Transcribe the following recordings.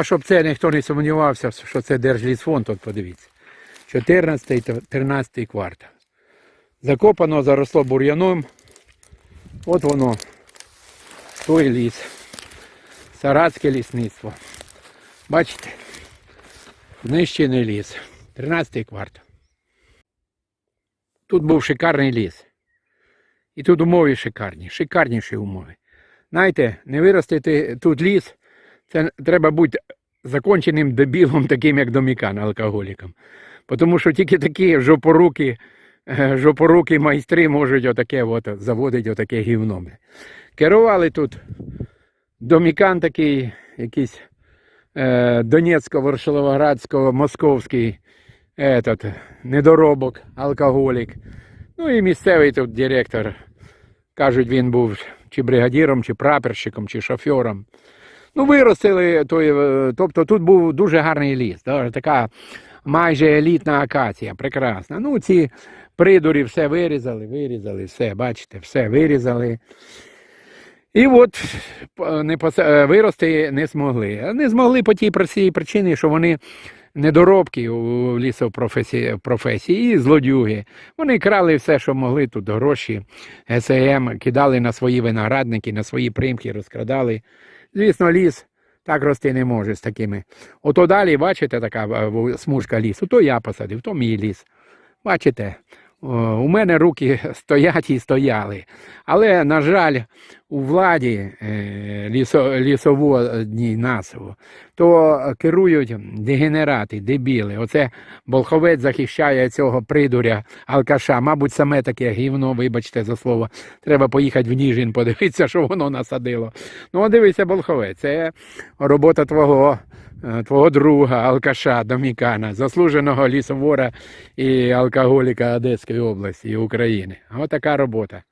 а щоб це ніхто не сумнівався, що це Держлісфонд, от подивіться. 14 та 13 квартал. Закопано, заросло бур'яном. От воно, той ліс. Саратське лісництво. Бачите? Знищений ліс. 13 квартал. Тут був шикарний ліс. І тут умови шикарні, шикарніші умови. Знаєте, не виростити тут ліс, це треба бути законченим дебілом, таким як домікан, алкоголіком. Тому що тільки такі жопоруки, е, жопоруки майстри можуть отаке от, заводити отаке гівно. Керували тут домікан такий, якийсь е, Донецько-Варшавоградсько, московський этот, недоробок, алкоголік. Ну і місцевий тут директор. Кажуть, він був чи бригадіром, чи прапорщиком, чи шофьором. Ну, виростили, той, е, тобто тут був дуже гарний ліс. Така майже елітна акація, прекрасна. Ну, ці придурі все вирізали, вирізали, все, бачите, все вирізали. І от не пос- е, вирости не змогли. Не змогли по тій причині, що вони недоробки у лісопрофесії професії і злодюги. Вони крали все, що могли тут гроші, СМ, кидали на свої виноградники, на свої примки, розкрадали. Звісно, ліс так рости не може з такими. Ото далі, бачите, така е, смужка лісу, то я посадив, то мій ліс. Бачите, у мене руки стоять і стояли. Але, на жаль, у владі е, лісо, лісоводній насову, то керують дегенерати, дебіли. Оце Болховець захищає цього придуря алкаша. Мабуть, саме таке гівно, вибачте за слово. Треба поїхати в Ніжин, подивитися, що воно насадило. Ну, дивися, Болховець, це робота твого, е, твого друга, алкаша, домікана, заслуженого лісовора і алкоголіка Одеської області і України. Отака робота.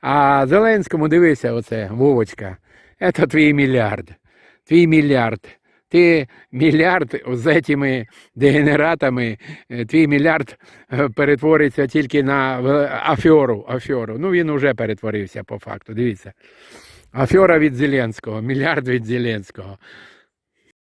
А Зеленському дивися, оце, Вовочка, це твій мільярд. Твій мільярд. Ти мільярд з цими дегенератами, е, твій мільярд е, перетвориться тільки на афьору. афьору. Ну він вже перетворився по факту. Дивіться. Афьора від Зеленського, мільярд від Зеленського.